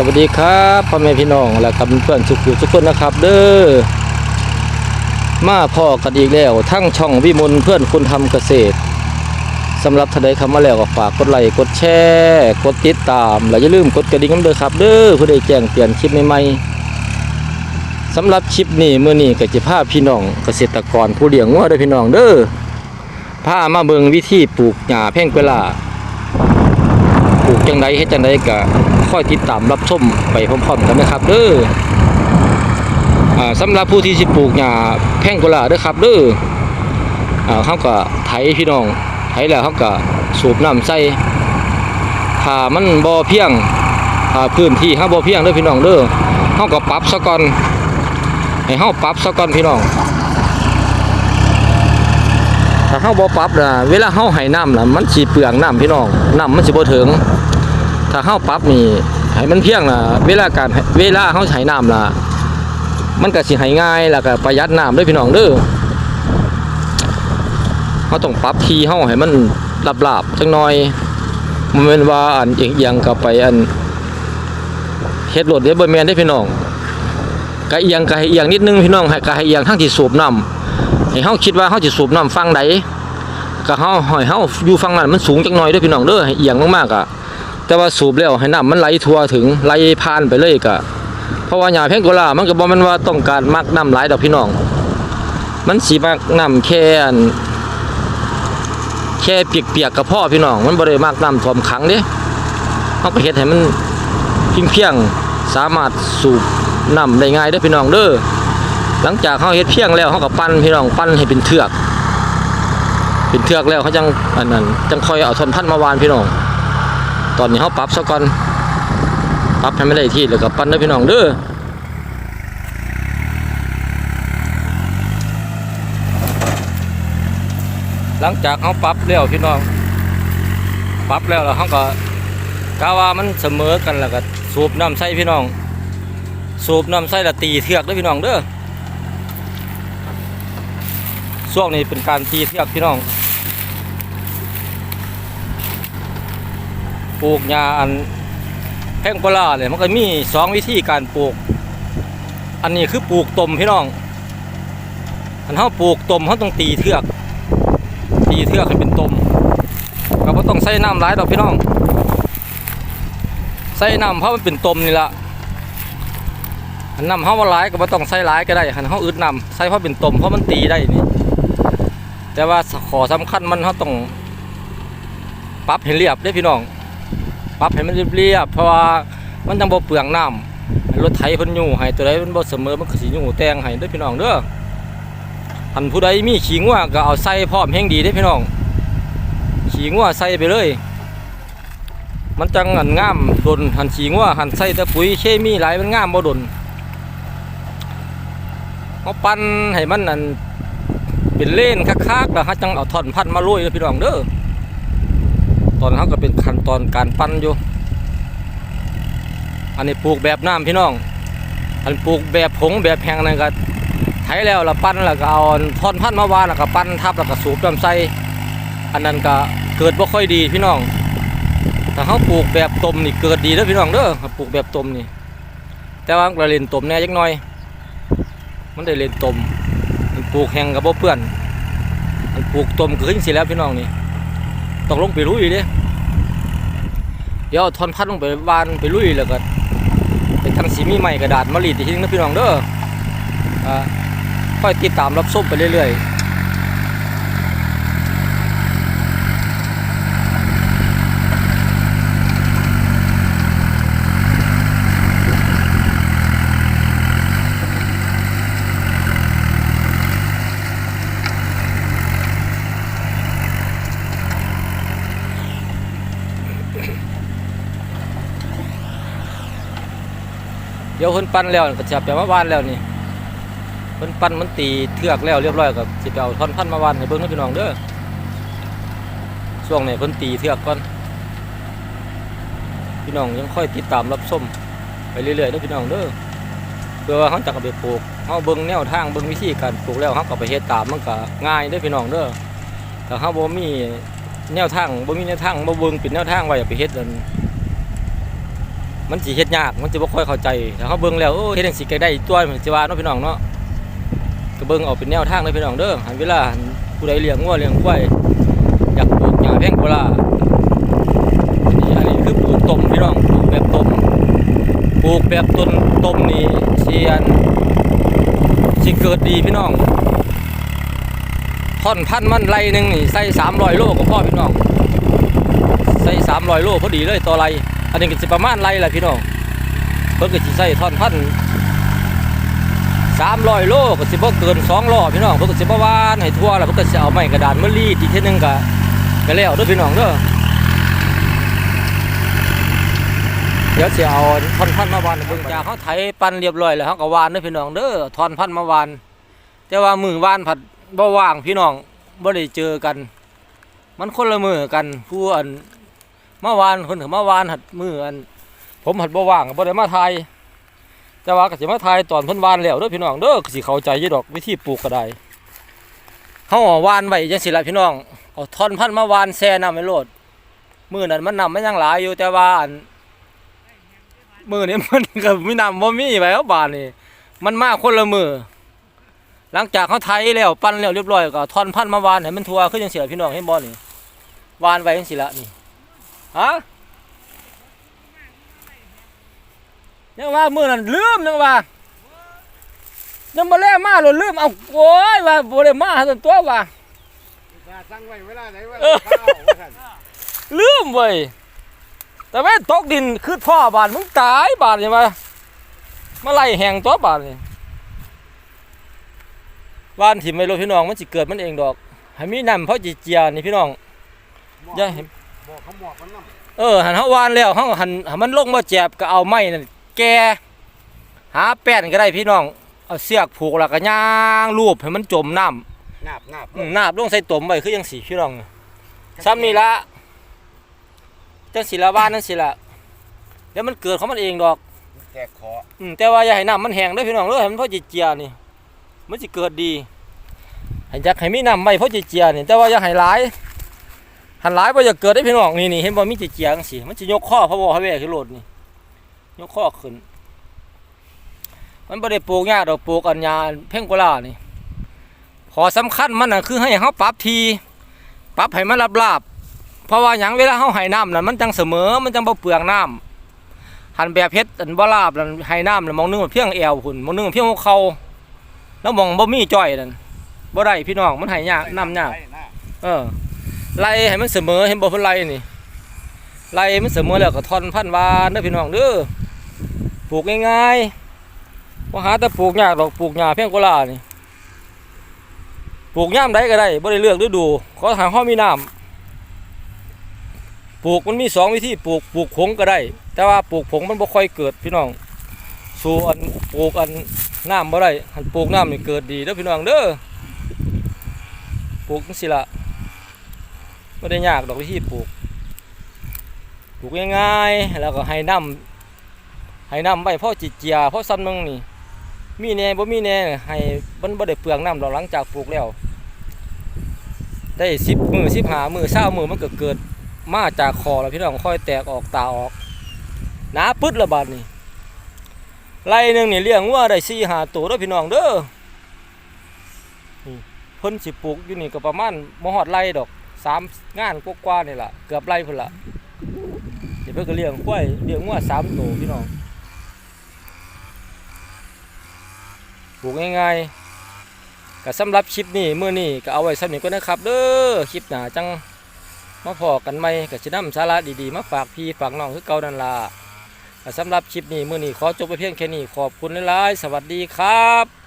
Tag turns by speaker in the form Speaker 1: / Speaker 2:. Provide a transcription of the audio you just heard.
Speaker 1: สวัสดีครับพ่อแม่พี่น้องและกับเพื่อนสุขุทุกคนนะครับ เด้อมาพ่อกันอีกแล้ว ทั้งช่องวิมลเพื่อนคุณทำเกษตรสำหรับท่านใดเข้ามาแล้วก็ฝากกดไลค์กดแชร์กดติดตามและอย่าลืมกดกระดิ่งน้ำเด้อครับ เด้อเพื่อได้แจ้งเตือนคลิปใหม่ๆสำหรับคลิปนี้มื้อนี้ก็จะพาพี่น้องเกษตรกรผู้เลี้ยงงัวด้อพี่น้องเด้อพามาเบิงวิธีปลูกหญ้าแพ่งเวลาปลูกจังไดเฮ็ดจังไดก็ ค่อยติดตามรับชมไปพร้อมๆกันนะครับเด้ออ่าสำหรับผู้ที่สิปลูกหญ้าแพ่งกว่าเด้อครับเด้ออาเขาก็ไถพี่น้องไถแล้วเขาก็สูบน้ำใส่ถ้ามันบ่อเพียงถ้าพื้นที่เฮาบ่อเพียงเด้อพี่น้องเด้อเฮาก็ปรับซะก่อนให้เฮาปรับซะก่อนพี่น้องถ้าเฮาบ่ปรับนะเวลาเฮาให้น้ำนะมันสิเปลืองน้ำพี่น้องน้ำมันสิบ่ถึง ถ้าเฮาปรับนี่ให้มันเพียงน่ะ เวลาการเวลาเฮาใช้น้ำน่ะ มันก็สิให้ง่ายแล้วก็ประหยัดน้ำด้วยพี่น้องเด้อเฮาต้องปรับทีเฮาให้มันหลาบๆจังหน่อยบ่แม่นว่าอันเอียงๆก็ไปอันเฮ็ดรถเด้บ่แมนเด้พี่น้องก็เอียงก็ให้เอียงนิดนึงพี่น้องก็ให้เอียงทั้งที่สูบน้ำให้เฮาคิดว่าเฮาสิสูบน้ำฟังใดก็เฮาให้เฮาอยู่ฝั่งนั้นมันสูงจักหน่อยด้อพี่น้องเด้อเอียงมากๆอะ แต่ว่าสูบแล้วให้น้ำมันไหลทั่วถึงไหลผ่านไปเลยก็เพราะว่าหญ้าแพงโกลามันก็บ่แม่นว่าต้องการมักน้ำไหลดอกพี่น้อง มันสิมักน้ำแค่อันแค่เปียกๆก็พอพี่น้อง มันบ่ได้มักน้ำท่วมขังเด้เฮาก็เฮ็ดให้มันเพียงๆสามารถสูบน้ำได้ง่ายเด้อพี่น้องเด้อหลังจากเขาเฮ็ดเพียงแล้วเขาก็ปั้นพี่น้องปั้นให้เป็นเทือก เป็นเทือกแล้วเขาจังอันนั้นจังคอยเอาท่อนพันมาวานพี่น้อง ตอนนี้เขาปรับซะก่อนปรับให้ไม่ได้ที่แล้วก็ปั้นเด้อพี่น้องเด้อหลังจากเขาปรับแล้วพี่น้องปรับแล้วแล้วเขาก็กาว่ามันเสมอกันแล้วก็สูบน้ำใส่พี่น้อง สูบน้ำใส่และตีเทือกเด้อพี่น้องเด้อช่วงนี้เป็นการตีเทือกพี่น้อง ปลูกหญ้าอันแห้งปลาเนี่ยมันก็มีสองวิธีการปลูก อันนี้คือปลูกตมพี่น้อง อันเขาปลูกตมเขาต้องตีเทือก ตีเทือกให้เป็นตมก็บ่ต้องใส่น้ำหลายดอกพี่น้อง ใส่น้ำเพราะมันเป็นตมนี่ละอันน้ำเขาว่าหลายก็บ่ต้องใส่หลายก็ได้คันเขาอึดน้ำใส่เพราะเป็นตมเพราะมันตีได้นี่ แต่ว่าขอสำคัญมันเขาต้องปรับให้เรียบเด้พี่น้อง ปรับให้มันเรียบๆเพราะว่ามันจังบ่เปลืองน้ำรถไถเพิ่นอยู่ให้ตัวใดมันบ่เสมอมันก็สิอยู่แตงให้เด้อพี่น้องเด้ออันผู้ใดมีขี้งัวก็เอาใส่พร้อมแห่งดีเด้พี่น้องขี้งัวใส่ไปเลย มันจังอันง่ามดนหันขี้งัวหันใส่แต่ปุ๋ยเคมีหลายมันง่ามบ่ดนเขาปั้นให้มันอันเป็นเล่นคักๆแล้วฮะจังเอาท่อนพันมาโรยเลยพี่น้องเด้อตอนเขาก็เป็นขั้น ตอนการปั้นอยู่ อันนี้ปลูกแบบน้ำพี่น้อง อันปลูกแบบผงแบบแห้งนั่นก็ไถแล้วล้วปั้นแล้วก็เอาท่อนพันมาวานแล้วก็ปั้นทับแล้วก็สูบน้ำใส่อันนั้นก็เกิดบ่ค่อยดีพี่น้องถ้าเขาปลูกแบบต้มนี่เกิดดีเด้อพี่น้องเด้อปลูกแบบต้มนี่ แต่ว่าเราเล่นต้มแน่จักน่อย มันได้เล่นต้มมันปลูกแห้งกับบ่เปื้อนมันปลูกต้มก็ขึ้นสิแล้วพี่น้องนี่ต้องลงไปลุยเด้ เดี๋ยวเอาทอนพัดลงไปวานไปลุยแล้วก็ไปทางสีมีใหม่กระดาษมะลีดอีกทีนึงนะพี่น้องเด้ออ่าค่อยติดตามรับชมไปเรื่อยๆ เดี๋ยวเพิ่นปั้นแล้วก็จะไปมาวานแล้วนี่เพิ่นปั้นมันตีเทือกแล้วเรียบร้อยก็สิไปเอาท่อนพันมาวานให้เบิ่งนะพี่น้องเด้อช่วงนี้เพิ่นตีเทือกก่อนพี่น้องยังค่อยติดตามรับชมไปเรื่อยๆเด้อพี่น้องเด้อเพื่อว่าเขาจะเอาไปปลูกเขาเบิ่งแนวทางเบิ่งวิธีการปลูกแล้วเขาก็ไปเฮ็ดตามมันก็ง่ายเด้อพี่น้องเด้อแต่เขาบ่มีแนวทางบ่มีแนวทางบ่เบิ่งเป็นแนวทางไว้ไปเฮ็ดอัน มันสิเฮ็ดยากมันสิบ่ค่อยเข้าใจถ้าเขาเบิ่งแล้วโอ้เฮ็ดจังสิก็ได้ตัวมันสิว่าเนาะพี่น้องเนาะก็เบิ่งเอาเป็นแนวทางเลยพี่น้องเด้อหันเวลาผู้ใดเลี้ยงงัวเลี้ยงควายอยากปลูกหญ้าแพงโบราณอันนี้อันนี้คือปลูกต้มพี่น้องปลูกแบบต้มปลูกแบบต้นต้มนี่สิอันสิเกิดดีพี่น้องท่อนพันมันไรหนึ่งนี่ใส่300โลก็พอพี่น้อง ใส่สามร้อยโลพอดีเลยต่อไร อันนี้ก็สิประมาณไรแหละพี่น้องเพิ่นก็สิใส่ท่อนพันสามร้อยโลก็สิบ่เกินสองล้อพี่น้องเพิ่นก็สิบ่วานให้ทั่วแล้วเพิ่นก็สิเอาไม้กระดานมารีดอีกเทีนึงก็ก็แล้วเด้อพี่น้องเด้อเดี๋ยวสิเอาท่อนพันมาวานเบิ่งจากเขาไถปั่นเรียบร้อยแล้วเขาก็วานเด้อพี่น้องเด้อท่อนพันมาวานแต่ว่ามือวานผัดบ่ว่างพี่น้องบ่ได้เจอกัน มันคนละมือกันผู้อัน มื่อวานคนถึงเมื่อวานหัดมืออันผมหัดบ่ว่างบ่ได้มาทายแต่ว่าก็สิมาทายตอนเพิ่นวานแล้วเด้อพี่น้องเด้อก็สิเข้าใจอยู่ดอกวิธีปลูกก็ได้เฮาเอวานไว้จังซี่ล่ะพี่น้องเอาท่อนพันมาวานแช่น้ำไว้โลดมือนั้นมันน้ำมันยังหลายอยู่แต่ว่าอันมือนี้มันก็มีน้ำบ่มีไว้เอาบานนี่มันมากคนละมือหลังจากเขาไทยแล้วปั้นแล้วเรียบร้อยก็ทอนพันมาวานให้มันทั่วคือจังซี่ล่ะพี่น้องเห็นบ่นี่วานไว้จังสิละนี่ ฮะยังว่ามื้อนั้นลืมยังว่ายังมาแล่มาหล่นลืมเอาโอ้ยว่าบ่ได้มาซั่นตัวว่า
Speaker 2: สั่งไว้เวลาไหนเว
Speaker 1: เอ
Speaker 2: ลา
Speaker 1: อ
Speaker 2: ข้าวว่าซั่น
Speaker 1: ลืมเว้ยแต่แม่นตกดินคือพ่อบาดมึงตายบาดใช่ไหมมาไล่แหงตัวบาดนี่วานถิ่มไม่รู้พี่น้องมันสิเกิดมันเองดอกให้มีน้ำเพราะจิเจียนี่พี่น้องอย่าเห็น
Speaker 2: บอกเขาหมอกมันน้ำ
Speaker 1: เออหันเฮาวานแล้วเฮาหันหันมันลงมาแจบก็เอาไม้นั่นแกหาแป้นก็ได้พี่น้องเอาเสือกผูกแล้วก็ย่างรูปให้มันจมน้ำ
Speaker 2: นาบนาบ
Speaker 1: อืมนาบลงใส่ตุ่มไว้คือจังสีพี่น้องซ้ำนี่ละจังสีละวานจังสีละเดี๋ยวมันเกิดของมันเองดอก
Speaker 2: แตกคอ
Speaker 1: อืมแต่ว่าอย่าให้น้ำมันแห้งเด้อพี่น้องเด้อให้มันพอจิเจียนี่มันสิเกิดดีให้จักให้มีน้ำไว้พอจิเจียนี่แต่ว่าอย่าให้หลาย หันหลายบ่จะเกิดได้พี่น้องนี่นี่เห็นบ่มีเจียจังซี่มันสิยกข้อพระบ่ให้แว่ขึ้นโลดนี่ยกข้อขึ้น มันบ่ได้ปลูกยาดอกปลูกอันยาเพ่งกุลานี่ขอสำคัญมันน่ะคือให้เฮาปรับทีปรับให้มันราบเพราะว่าหยังเวลาเฮาให้น้ำนั่นมันจังเสมอมันจังบ่เปลืองน้ำหันแบบเพชรอันบ่ลาบนั่นให้น้ำนั่นมองนึงมันเพียงแอวพุ่นมองนึงมันเพียงหัวเข่าแล้วมองบ่มีจ้อยนั่นบ่ได้พี่น้องมันให้ยากน้ำยาก
Speaker 2: ไอ้หน้า
Speaker 1: เออ ไล่ให้มันเสมอเห็นบ่เพิ่นไล่นี่ไล่มันเสมอแล้วก็ทอนพันวานเด้อพี่น้องเด้อปลูกง่ายๆบ่หาแต่ปลูกยากดอกปลูกหญ้าเพียงกุหลานี่ปลูกย่ามใดก็ได้บ่ได้เลือกฤดูขอให้เฮามีน้ำปลูกมันมีสองวิธีปลูกปลูกผงก็ได้ แต่ว่าปลูกผงมันบ่ค่อยเกิดพี่น้องสู่อันปลูกอันน้ำบ่ได้หันปลูกน้ำนี่เกิดดีเด้อพี่น้องเด้อปลูกจังซี่ล่ะ บ่ได้ยากดอกวิธีปลูก ปลูกง่ายๆ แล้วก็ให้น้ำให้น้ำไว้พอจิเจียพอซ้ำนึงนี่มีแน่บ่มีแน่ให้มันบ่ได้เปลืองน้ำดอกหลังจากปลูกแล้ว ได้10มื้อ15มื้อ20มื้อมันเก็เกิดมาจากคอแล้วพี่น้องค่อยแตกออกตาออกหนาปึ๊ดละบาดนี่ไล่หนึ่งนี่เลี้ยงวัวได้สี่หาตัวเด้อพี่น้องเด้อนี่เพิ่นสิปลูกอยู่นี่ก็ประมาณบ่ฮอดไร่ดอก สามงานกว่าๆนี่ล่ะเกือบไร่พุ่นละเดี๋ยวเพิ่นก็เลี้ยงควายเลี้ยงวัวสามตัวพี่น้องปลูกง่ายๆก็สำหรับคลิปนี้มื้อนี้ก็เอาไว้สำนี้ก่อนะครับ เด้อคลิปหนาจังมาพอกันไหมกับชินำสาระดีๆ มาฝากพี่ฝากน้องคือเก่านั่นล่ะสำหรับคลิปนี้มื้อนี้ขอจบไปเพียงแค่นี้ขอบคุณหลายๆสวัสดีครับ